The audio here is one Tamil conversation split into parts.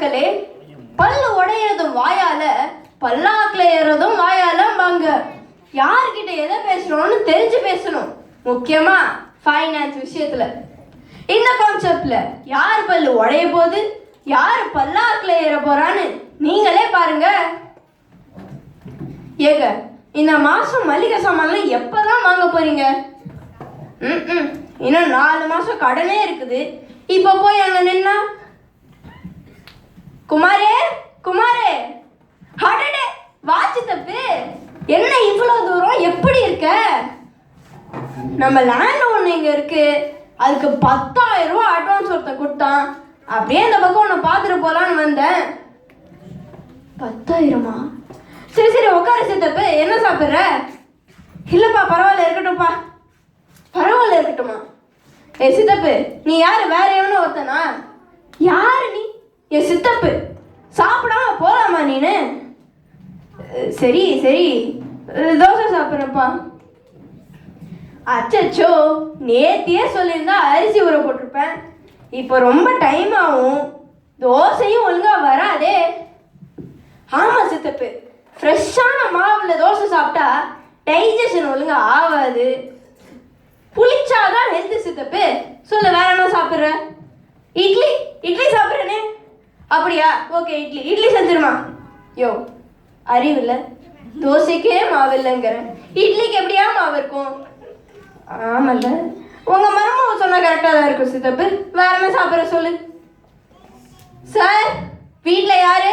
மக்களே பல்லு உடையிறதும் வாயால பல்லாக்குல ஏறதும் வாயாலம்பாங்க யார்கிட்ட எதை பேசுறோம்னு தெரிஞ்சு பேசணும். முக்கியமா ஃபைனான்ஸ் விஷயத்துல. இந்த கான்செப்ட்ல யார் பல்லு உடைய போகுது யார் பல்லாக்குல ஏற போறான்னு நீங்களே பாருங்க. ஏங்க இந்த மாசம் மளிகை சாமான்லாம் எப்பதான் வாங்க போறீங்க? ம் இன்னும் நாலு மாசம் கடனே இருக்குது. இப்போ போய் அங்க நின்னா குமாரே குமாரே. அடடே வாட்சி தப்பு என்ன இவ்வளோ தூரம்? எப்படி இருக்க? நம்ம லேண்ட் ஒன்று இங்கே இருக்கு. அதுக்கு பத்தாயிரம் ரூபா அட்வான்ஸ் ஒருத்தன் கொடுத்தான். அப்படியே இந்த பக்கம் உன்னை பார்த்துட்டு போகலான்னு வந்தேன். பத்தாயிரமா? சரி சரி உட்காரு சித்தப்பு. என்ன சாப்பிட்ற? இல்லைப்பா பரவாயில்ல இருக்கட்டும்ப்பா. பரவாயில்ல இருக்கட்டுமா? ஏ சித்தப்பு நீ யார்? வேற எவனோ ஒருத்தனா? யாரு நீ? என் சித்தப்பு. சாப்பிடாம போகலாமா நீனு? சரி சரி. தோசை சாப்பிட்றப்பா அச்சச்சோ நேத்தியே சொல்லியிருந்தா அரிசி ஊற போட்டிருப்பேன். இப்போ ரொம்ப டைம் ஆகும். தோசையும் ஒழுங்கா வராதே. ஆமாம் சித்தப்பு. ஃப்ரெஷ்ஷான மாவுல தோசை சாப்பிட்டா டைஜஷன் ஒழுங்கா ஆகாது. புளிச்சாதான் ஹெல்த்து சித்தப்பு. சொல்லு வேற என்ன சாப்பிட்ற? இட்லி இட்லி அப்படியா ஓகே இட்லி. இட்லி செஞ்சிருமா? யோ அறிவில்ல. தோசைக்கே மாவு இல்லைங்கிறேன் இட்லிக்கு எப்படியா மாவு இருக்கும்? ஆமல்ல. உங்க மருமக சொன்னா கரெக்டாக தான் இருக்கும் சித்தப்பு. வேற என்ன சாப்பிட்ற சொல்லு? சார் வீட்டில் யாரு?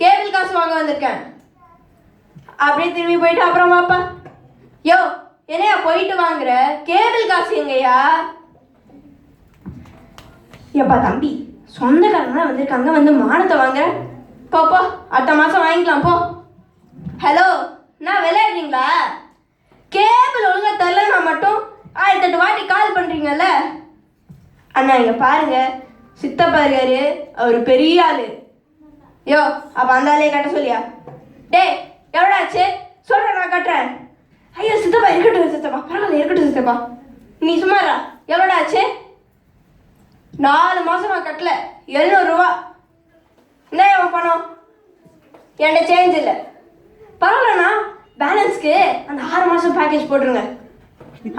கேபிள் காசு வாங்க வந்திருக்கேன். அப்படியே திரும்பி போயிட்டு அப்புறம் வாப்பா யோ என்னையா போயிட்டு வாங்குற? கேபிள் காசு எங்கய்யா? ஏப்பா தம்பி. சொந்தக்காரங்க வந்திருக்காங்க. வந்து மானத்தை வாங்க போ போ. அடுத்த மாதம் வாங்கிக்கலாம். போ. ஹலோ நான் விளையாடுறீங்களா கேபிள் ஒழுங்காக தரலன்னா மட்டும் ஆயிரத்தெட்டு வாட்டி கால் பண்ணுறீங்கல்ல அண்ணா இங்கே பாருங்க. சித்தப்பா இருக்காரு அவர் பெரிய ஆள். யோ அப்போ அந்த ஆளையே கட்ட சொல்லியா? டேய் எவ்வளோ ஆச்சு? சொல்கிறேன் நான் கட்டுறேன். ஐயோ சித்தப்பா இருக்கட்டும் சித்தப்பா. பரவாயில்ல இருக்கட்டும் சித்தப்பா. நீ சும்மாரா எவ்வளோ ஆச்சு? நாலு மாசமா கட்டல. எழுநூறுவா என்ன அவன் பணம்? என்கிட்ட சேஞ்ச் இல்லை. பரவாயில்லண்ணா பேலன்ஸ்க்கு அந்த ஆறு மாசம் பேக்கேஜ் போட்டுருங்க.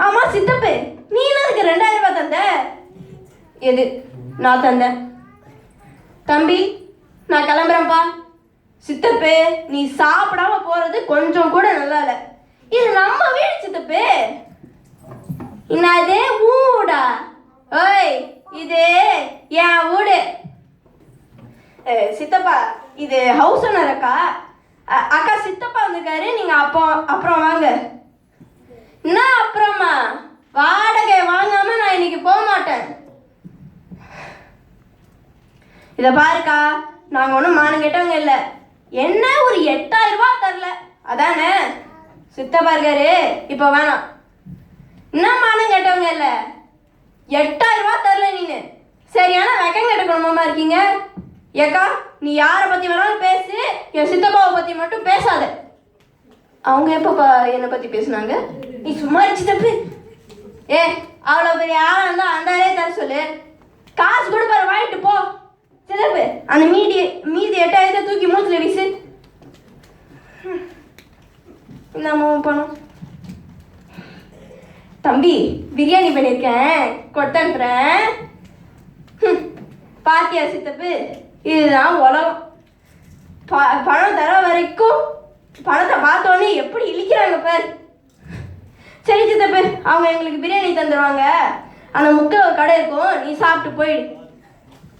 ஆமா சித்தப்பு நீ என்ன இருக்கு ரெண்டாயிரம் ரூபாய் தந்த. எது? நான் தந்தேன். தம்பி நான் கிளம்புறேன்ப்பா. சித்தப்பு நீ சாப்பிடாம போறது கொஞ்சம் கூட நல்லா இல்லை. இது நம்ம வீடு சித்தப்பு. என்னது ஊடா. ஓய் இது என் வீடு சித்தப்பா இது ஹவுஸ் ஓனர் அக்கா. அக்கா சித்தப்பா வந்திருக்காரு. நீங்க அப்போ அப்புறம் வாங்க. என்ன அப்புறமா? வாடகை வாங்காம நான் இன்னைக்கு போக மாட்டேன். இதை பாருக்கா நாங்கள் ஒன்றும் மானம் கேட்டவங்க இல்லை. என்ன ஒரு எட்டாயிரம் ரூபாய் தரல. அதானே? சித்தப்பா இருக்காரு. இப்போ வேணாம். என்ன மானம் கேட்டவங்க இல்லை? எட்டாயிரம் ரூபா தரல நீனு. சரியான வெக்கம் கெட்ட இருக்கீங்க. ஏக்கா நீ யாரை பற்றி வேணாலும் பேசு என் சித்தப்பாவை பற்றி மட்டும் பேசாத. அவங்க எப்போ என்னை பற்றி பேசுனாங்க? நீ சும்மா இரு சித்தப்பு. ஏ அவ்வளோ பெரிய ஆளாக இருந்தால் அந்தாலே தர சொல்லு. காசு கொடுப்பாரு வாங்கிட்டு போ. சிதப்பு அந்த மீதி மீதி எட்டாயிரத்தை தூக்கி மூச்சில் வீசு. ஹம். பணம் தம்பி பிரியாணி பண்ணியிருக்கேன் கொட்டன்றேன் பாத்தியா சித்தப்பு? இதுதான் உலகம் ப பணம் தர வரைக்கும் பணத்தை பார்த்தோன்னே எப்படி இழிக்கிறாங்க பார். சரி சித்தப்பு அவங்க எங்களுக்கு பிரியாணி தந்துடுவாங்க அந்த முக்கில் ஒரு கடை இருக்கும் நீ சாப்பிட்டு போயிடு.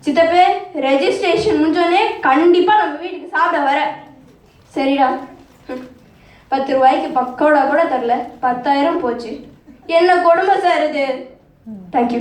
சித்தப்பு ரெஜிஸ்ட்ரேஷன் முடிஞ்சோடனே கண்டிப்பாக நம்ம வீட்டுக்கு சாப்பிட வர. சரிடா. ம். பத்து ரூபாய்க்கு பக்கோடா கூட தரல. பத்தாயிரம் போச்சு. என்ன கொடுமை சார் இது? தேங்க்யூ